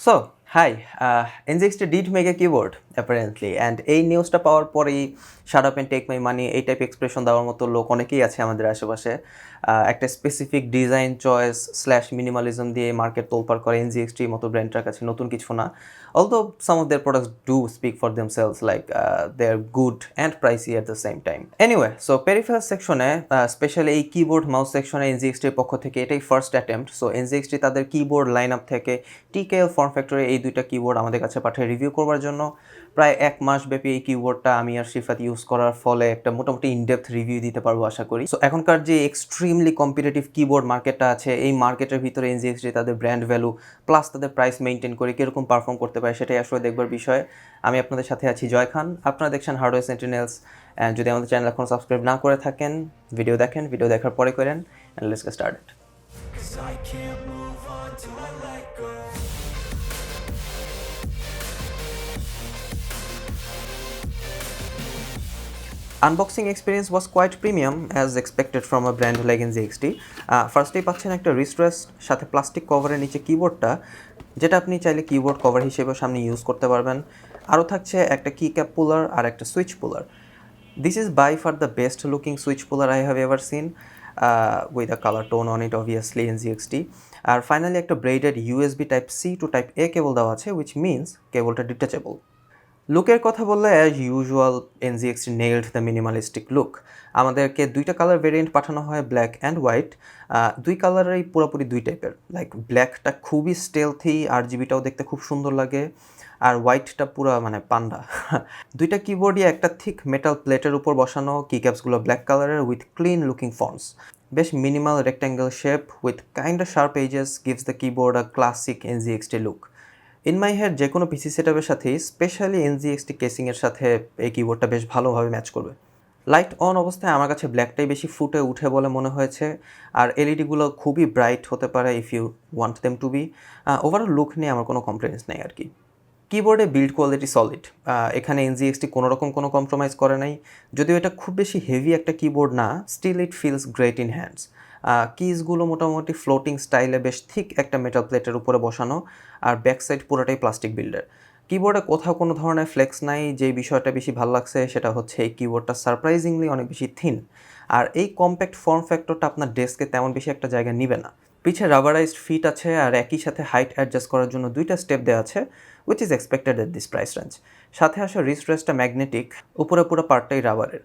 So hi NZXT did make a keyboard apparently and এই নিউজটা পাওয়ার পরেই shut up and take my money এই টাইপ এক্সপ্রেশন দেওয়ার মতো লোক অনেকেই আছে আমাদের আশেপাশে। একটা specific design choice slash minimalism দিয়ে মার্কেট তোলপার করে এনজিএক্সটির মতো ব্র্যান্ডটার কাছে, নতুন কিছু না। Although some of their products do speak for them sales like they are good and pricey at the same time anyway so peripheral সেকশনে স্পেশালি এই কিবোর্ড মাউস সেকশনে এনজিএক্সটির পক্ষ থেকে এটাই ফার্স্ট অ্যাটেম্প্ট সো এনজিএক্সটি তাদের কিবোর্ড লাইন আপ থেকে টিকেএল form factory এই দুইটা কিবোর্ড আমাদের কাছে পাঠিয়ে রিভিউ করবার জন্য। প্রায় এক মাস ব্যাপী এই কিবোর্ডটা আমি আর শিফাত ইউজ করার ফলে একটা মোটামুটি ইনডেপথ রিভিউ দিতে পারব আশা করি। সো এখনকার যে এক্সট্রিমলি কম্পিটিটিভ কিবোর্ড মার্কেটটা আছে, এই মার্কেটের ভিতরে এনজিএক্সটি তাদের ব্র্যান্ড ভ্যালু প্লাস তাদের প্রাইস মেনটেন করে কীরকম পারফর্ম করতে পারে সেটাই আসলে দেখবার বিষয়। আমি আপনাদের সাথে আছি জয় খান। আপনারা দেখছেন হার্ডওয়্যার সেন্টিনেলস যদি আমাদের চ্যানেল এখন সাবস্ক্রাইব না করে থাকেন ভিডিও দেখেন ভিডিও দেখার পরে করেন let's get started unboxing experience was quite premium as expected from a brand like NZXT ফার্স্টেই পাচ্ছেন একটা রিস্ট্রেস সাথে প্লাস্টিক কভারের নিচে কিবোর্ডটা যেটা আপনি চাইলে কিবোর্ড কভার হিসেবে সামনে ইউজ করতে পারবেন। আরও থাকছে একটা কি ক্যাপ পুলার আর একটা switch puller this is by far the best looking switch puller I have ever seen with a colour tone on it obviously NZXT R finally একটা braided USB type C to type A cable দেওয়া আছে which means কেবলটা detachable লুকের কথা বললে as usual NZXT nailed the minimalistic look আমাদেরকে দুইটা colour variant পাঠানো হয় ব্ল্যাক অ্যান্ড হোয়াইট দুই কালারেরই পুরোপুরি দুই টাইপের লাইক ব্ল্যাকটা খুবই স্টেলথি আর জিবিটাও দেখতে খুব সুন্দর লাগে, আর হোয়াইটটা পুরো মানে পান্ডা। দুইটা কিবোর্ডই একটা থিক মেটাল প্লেটের উপর বসানো কিক্যাপসগুলো ব্ল্যাক কালারের উইথ ক্লিন লুকিং ফন্টস বেশ minimal rectangle shape with kind sharp edges gives the keyboard a classic NZXT look in my head যে কোনো পিসি সেটআপের সাথেই স্পেশালি এনজিএক্সটি কেসিংয়ের সাথে এই কিবোর্ডটা বেশ ভালোভাবে ম্যাচ করবে। লাইট অন অবস্থায় আমার কাছে ব্ল্যাকটাই বেশি ফুটে উঠে বলে মনে হয়েছে। আর এলইডিগুলো খুবই ব্রাইট হতে পারে if you want them to be overall look নিয়ে আমার কোনো কমপ্লেন্স নেই আর কি। কিবোর্ডে বিল্ড কোয়ালিটি সলিড এখানে এনজিএক্সটি কোনো রকম কোনো কম্প্রোমাইজ করে নাই। যদিও এটা খুব বেশি হেভি একটা কিবোর্ড না still it feels great in hands কিজগুলো মোটামুটি ফ্লোটিং স্টাইলে বেশ ঠিক একটা মেটাল প্লেটের উপরে বসানো আর ব্যাক সাইড পুরোটাই প্লাস্টিক বিল্ডের কিবোর্ডে কোথাও কোনো ধরনের ফ্লেক্স নাই যে বিষয়টা বেশি ভালো লাগছে সেটা হচ্ছে এই কিবোর্ডটা সারপ্রাইজিংলি অনেক বেশি থিন আর এই কম্প্যাক্ট ফর্ম ফ্যাক্টরটা আপনার ডেস্কে তেমন বেশি একটা জায়গা নিবে না। পিছে রাবারাইজড ফিট আছে আর একই সাথে হাইট অ্যাডজাস্ট করার জন্য দুইটা স্টেপ দেওয়া আছে which is expected at this price range সাথে আসা রিস্ট্রেসটা ম্যাগনেটিক উপরে পুরো পার্টটাই রাবারের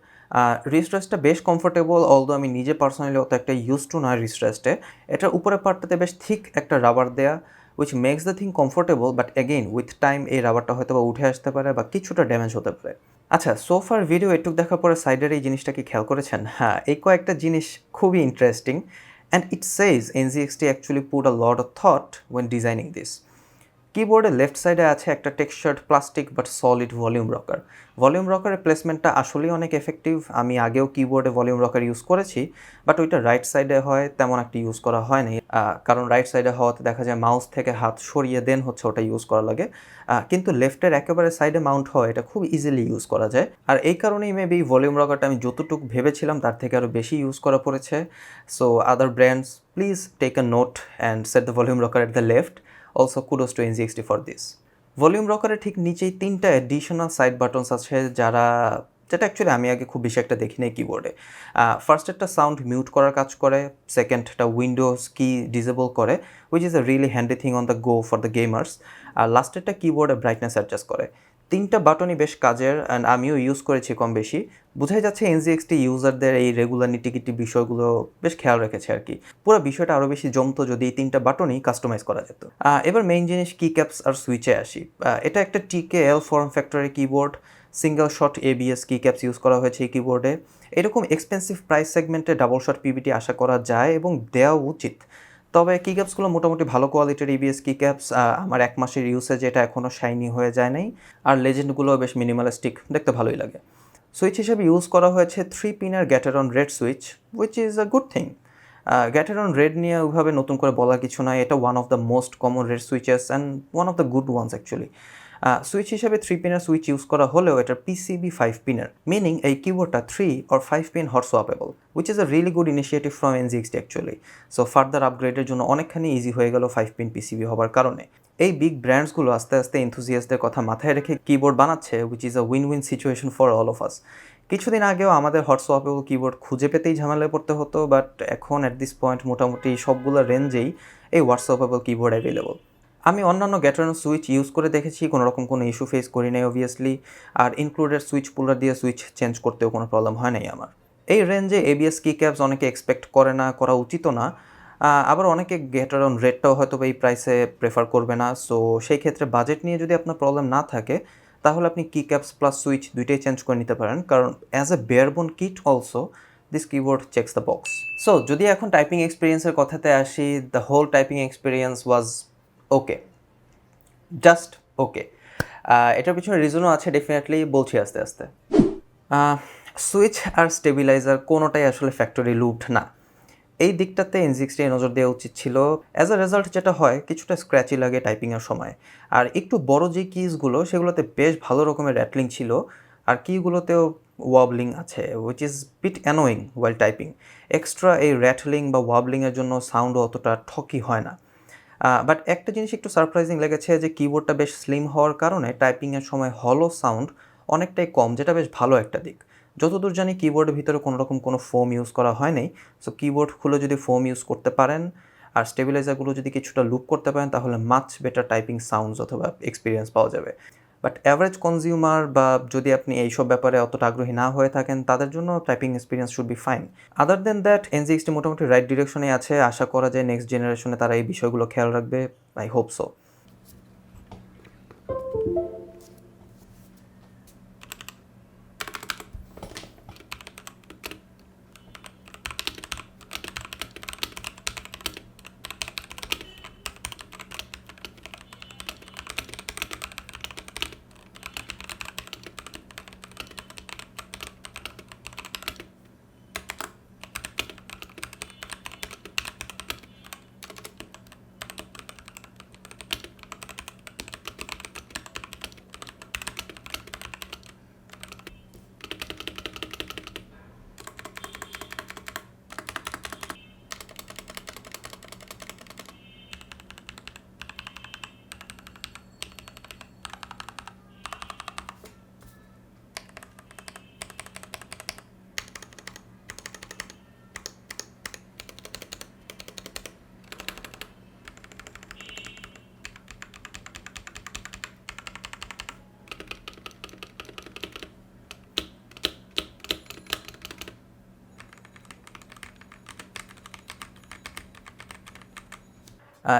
রিস্ট্রেসটা বেশ কমফোর্টেবল অলদো আমি নিজে পার্সোনালি অত একটা ইউজ টু নয় রিস্ট্রেসটে এটার উপরে পার্টটাতে বেশ থিক একটা রাবার দেয়া which makes the thing comfortable but again with time এই রাবারটা হয়তো বা উঠে আসতে পারে বা কিছুটা ড্যামেজ হতে পারে। আচ্ছা সোফার ভিডিও এটুক দেখার পরে সাইডের এই জিনিসটা কি খেয়াল করেছেন? হ্যাঁ এই কয়েকটা জিনিস খুবই interesting and it says NZXT actually put a lot of thought when designing this কিবোর্ডের লেফট সাইডে আছে একটা textured plastic but solid volume rocker volume রকারের প্লেসমেন্টটা আসলেই অনেক এফেক্টিভ আমি আগেও কিবোর্ডে ভলিউম রকার ইউজ করেছি বাট ওইটা রাইট সাইডে হয় তেমন একটা ইউজ করা হয়নি আহ, কারণ রাইট সাইডে হওয়াতে দেখা যায় মাউস থেকে হাত সরিয়ে দেন হচ্ছে ওটা ইউজ করা লাগে। কিন্তু লেফটের একেবারে সাইডে মাউন্ট হয় এটা খুব ইজিলি ইউজ করা যায়। আর এই কারণেই মেবি ভলিউম রকারটা আমি যতটুকু ভেবেছিলাম তার থেকে আরও বেশি ইউজ করা পড়েছে। So other brands please take a note and set the volume rocker at the left also kudos to NZXT for this volume রকারের ঠিক নিচেই তিনটা অ্যাডিশনাল সাইড বাটনস আছে যারা, যেটা অ্যাকচুয়ালি আমি আগে খুব বেশি একটা দেখি নাই কিবোর্ডে ফার্স্ট একটা সাউন্ড মিউট করার কাজ করে সেকেন্ডটা উইন্ডোজ কি ডিজেবল করে which is a really handy thing on the go for the gamers আর লাস্টেরটা কিবোর্ডে ব্রাইটনেস অ্যাডজাস্ট করে। তিনটা বাটনই বেশ কাজের অ্যান্ড আমিও ইউজ করেছি কম বেশি। বোঝাই যাচ্ছে এনজিএক্সটি ইউজারদের এই রেগুলার নিটিকিটি বিষয়গুলো বেশ খেয়াল রেখেছে আর কি। পুরো বিষয়টা আরও বেশি জমতো যদি এই তিনটা বাটনই কাস্টমাইজ করা যেত। এবার মেইন জিনিস কি ক্যাপস আর সুইচে আসি। এটা একটা টিকে এল ফর্ম ফ্যাক্টরের keyboard single shot ABS key caps use করা হয়েছে এই কিবোর্ডে এরকম এক্সপেন্সিভ প্রাইস সেগমেন্টে ডাবল শট পিবিটি আশা করা যায় এবং দেওয়া উচিত। তবে কি ক্যাপসগুলো মোটামুটি ভালো কোয়ালিটির ইবিএস কি ক্যাপস আমার এক মাসের ইউসেজ এটা এখনও শাইনি হয়ে যায় নাই। আর লেজেন্ডগুলো বেশ মিনিমালিস্টিক দেখতে ভালোই লাগে। সুইচ হিসেবে ইউজ করা হয়েছে three পিনার Gateron red switch which is a good thing Gateron red নিয়ে ওইভাবে নতুন করে বলার কিছু নয় এটা one of the most common red switches and one of the good ones actually switch হিসেবে থ্রি পিনের সুইচ ইউজ করা হলেও এটা পিসিবি ফাইভ পিনের মিনিং এই কিবোর্ডটা three or five pin hot swappable which is a really good initiative from NZXT actually so further আপগ্রেডের জন্য অনেকখানি easy হয়ে গেল ফাইভ পিন পিসিবি হবার কারণে। এই বিগ ব্র্যান্ডসগুলো আস্তে আস্তে এনথুজিয়াসদের কথা মাথায় রেখে কিবোর্ড বানাচ্ছে which is a win win situation for all of us কিছুদিন আগেও আমাদের হোয়াটসঅ্যাপেও কিবোর্ড খুঁজে পেতেই ঝামেলায় পড়তে হতো বাট এখন অ্যাট দিস পয়েন্ট মোটামুটি সবগুলো রেঞ্জেই এই হোয়াটসঅ্যাপেবল কিবোর্ড অ্যাভেলেবল আমি অন্যান্য গ্যাটারন সুইচ ইউজ করে দেখেছি কোনো রকম কোনো ইস্যু ফেস করি নাই অবভিয়াসলি আর ইনক্লুডেড সুইচ পুলার দিয়ে সুইচ চেঞ্জ করতেও কোনো প্রবলেম হয় নাই আমার। এই রেঞ্জে এবিএস কি ক্যাবস অনেকে এক্সপেক্ট করে না, করা উচিতও না। আবার অনেকে গেটারন রেটটাও হয়তো এই প্রাইসে প্রেফার করবে না। সো সেই ক্ষেত্রে বাজেট নিয়ে যদি আপনার প্রবলেম না থাকে, তাহলে আপনি কি ক্যাপস প্লাস সুইচ দুইটাই চেঞ্জ করে নিতে পারেন। কারণ as a barebone kit also this keyboard checks the box so যদি এখন টাইপিং এক্সপিরিয়েন্সের কথাতে আসি the whole typing experience was okay just okay এটার পিছনে রিজনও আছে ডেফিনেটলি বলছি আস্তে আস্তে। সুইচ আর স্টেবিলাইজার কোনোটাই আসলে ফ্যাক্টরি লুপড না। এই দিকটাতে এনজিক্সটি নজর দেওয়া উচিত ছিল। অ্যাজ আ রেজাল্ট যেটা হয়, কিছুটা স্ক্র্যাচই লাগে টাইপিংয়ের সময়। আর একটু বড় যে কিজগুলো সেগুলোতে বেশ ভালো রকমের র্যাটলিং ছিল। আর কিগুলোতেও ওয়াবলিং আছে which is bit annoying while typing extra এই র্যাটলিং বা ওয়াবলিংয়ের জন্য সাউন্ডও অতটা ঠকি হয় না। বাট একটা জিনিস একটু সারপ্রাইজিং লেগেছে যে কিবোর্ডটা বেশ স্লিম হওয়ার কারণে টাইপিংয়ের সময় হলো সাউন্ড অনেকটাই কম, যেটা বেশ ভালো একটা দিক। যতদূর জানি কিবোর্ডের ভিতরে কোনোরকম কোনো ফোম ইউজ করা হয় নাই সো কিবোর্ড খুলে যদি ফোম ইউজ করতে পারেন আর স্টেবিলাইজারগুলো যদি কিছুটা লুপ করতে পারেন, তাহলে মাছ বেটার টাইপিং সাউন্ডস অথবা এক্সপিরিয়েন্স পাওয়া যাবে। বাট অ্যাভারেজ কনজিউমার বা যদি আপনি এইসব ব্যাপারে অতটা আগ্রহী না হয়ে থাকেন, তাদের জন্য typing experience should be fine other than that NZXT মোটামুটি রাইট ডিরেকশনে আছে। আশা করা যায় নেক্সট জেনারেশনে তারা এই বিষয়গুলো খেয়াল রাখবে। আই হোপ সো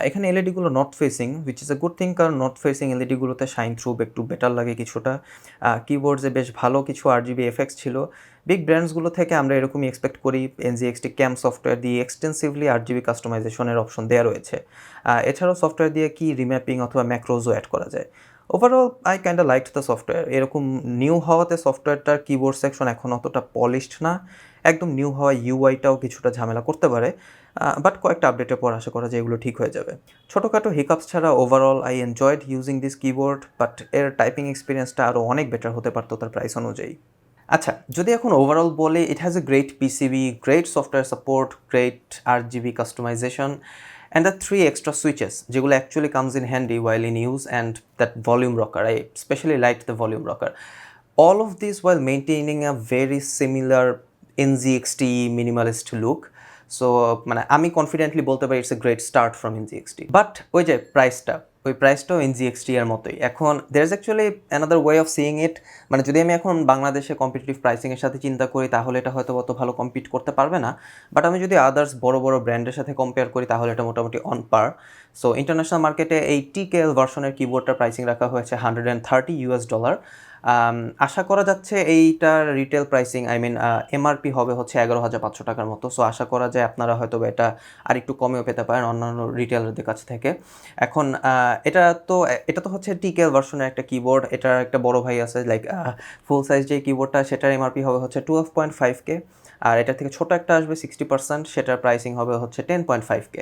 এখানে এলইডিগুলো north facing which is a good thing কারণ নর্থ ফেসিং এলইডিগুলোতে শাইন থ্রু একটু বেটার লাগে কিছুটা। কিবোর্ডসে বেশ ভালো কিছু আর জিবি এফেক্টস ছিল। বিগ ব্র্যান্ডসগুলো থেকে আমরা এরকমই এক্সপেক্ট করি এনজিএক্সটি ক্যাম সফটওয়্যার দিয়ে এক্সটেন্সিভলি আর জিবি কাস্টমাইজেশনের অপশন দেওয়া রয়েছে। এছাড়াও সফটওয়্যার দিয়ে কি রিম্যাপিং অথবা ম্যাক্রোজও অ্যাড করা যায়। Overall I kind like the software এরকম নিউ হওয়াতে সফটওয়্যারটার কিবোর্ড সেকশন এখন অতটা পলিশড না। একদম নিউ হওয়া ইউআইটাও কিছুটা ঝামেলা করতে পারে বাট কয়েকটা আপডেটের পর আশা করা যায় এগুলো ঠিক হয়ে যাবে। ছোটোখাটো হিকাপস ছাড়া overall I enjoyed using this keyboard but এর টাইপিং এক্সপিরিয়েন্সটা আরও অনেক বেটার হতে পারতো তার প্রাইস অনুযায়ী। আচ্ছা যদি এখন ওভারঅল বলে it has a great PCB great software support great RGB customization and the three extra switches যেগুলো actually comes in handy while in use and that volume rocker I specially like the volume rocker all of this while maintaining a very similar NZXT minimalist look. So মানে আমি confidently বলতে পারি it's a great start from NZXT but ওই যে প্রাইসটা ওই প্রাইসটাও NZXT এর মতোই। এখন there is actually another way of seeing it মানে যদি আমি এখন বাংলাদেশে কম্পিটিটিভ প্রাইসিংয়ের সাথে চিন্তা করি, তাহলে এটা হয়তো অত ভালো কম্পিট করতে পারবে না। বাট আমি যদি আদার্স বড় বড় ব্র্যান্ডের সাথে কম্পেয়ার করি, তাহলে এটা মোটামুটি অন পার সো ইন্টারন্যাশনাল মার্কেটে এই টিকেএল ভার্সনের কিবোর্ডটার প্রাইসিং রাখা হয়েছে hundred and thirty US dollar আশা করা যাচ্ছে এইটার retail pricing I mean MRP হবে হচ্ছে এগারো হাজার পাঁচশো টাকার মতো। সো আশা করা যায় আপনারা হয়তো এটা আর একটু কমেও পেতে পারেন অন্যান্য রিটেলারদের কাছ থেকে। এখন এটা তো এটা তো হচ্ছে টিকেল ভার্সনের একটা কিবোর্ড এটার একটা বড় ভাই আছে লাইক ফুল সাইজ যে কিবোর্ডটা সেটার এমআরপি হবে হচ্ছে টুয়েলভ পয়েন্ট ফাইভ কে আর এটা থেকে ছোটো একটা আসবে সিক্সটি পার্সেন্ট সেটার প্রাইসিং হবে হচ্ছে ten point five K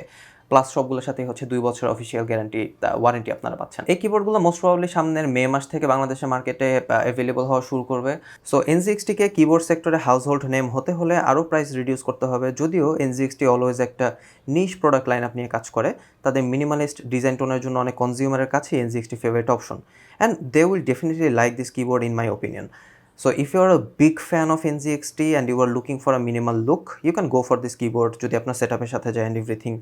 plus সবগুলোর সাথে হচ্ছে দুই বছর অফিসিয়াল গ্যারান্টি ওয়ারেন্টি আপনারা পাচ্ছেন। এই কিবোর্ডগুলো মোস্ট প্রবাবলি সামনের মে মাস থেকে বাংলাদেশের মার্কেটে অ্যাভেলেবল হওয়া শুরু করবে। সো এনজিএক্সটিকে কিবোর্ড সেক্টরে হাউস হোল্ড নেম হতে হলে আরও প্রাইস রিডিউস করতে হবে। যদিও এনজিএক্সটি অলওয়েজ একটা নিশ প্রোডাক্ট লাইন আপ নিয়ে কাজ করে, তাদের মিনিমালিস্ট ডিজাইন টোনের জন্য অনেক কনজিউমারের কাছে NZXT favourite option and they will definitely like this keyboard in my opinion. So if you are a big fan of NZXT and you are looking for a minimal look, you can go for this keyboard. যদি আপনার সেটআপের সাথে যায় and everything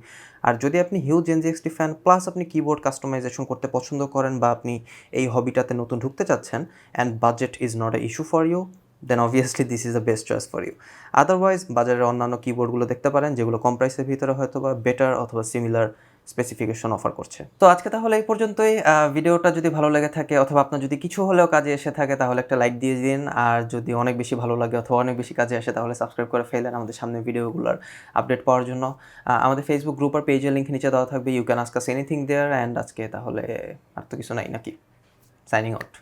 আর যদি আপনি huge NZXT fan plus আপনি keyboard customisation করতে পছন্দ করেন বা আপনি এই হবিটাতে নতুন ঢুকতে চাচ্ছেন and budget is not a issue for you then obviously this is the best choice for you otherwise বাজারের অন্যান্য কিবোর্ডগুলো দেখতে পারেন যেগুলো কম প্রাইসের ভিতরে হয়তো বা বেটার অথবা সিমিলার স্পেসিফিকেশন অফার করছে। তো আজকে তাহলে এই পর্যন্তই। ভিডিওটা যদি ভালো লেগে থাকে অথবা আপনার যদি কিছু হলেও কাজে এসে থাকে, তাহলে একটা লাইক দিয়ে দিন। আর যদি অনেক বেশি ভালো লাগে অথবা অনেক বেশি কাজে আসে, তাহলে সাবস্ক্রাইব করে ফেলেন আমাদের সামনে ভিডিওগুলোর আপডেট পাওয়ার জন্য। আমাদের ফেসবুক গ্রুপ আর পেজের লিঙ্ক নিচে দেওয়া থাকবে। You can ask us anything there and আজকে তাহলে আর তো কিছু নাই নাকি? Signing out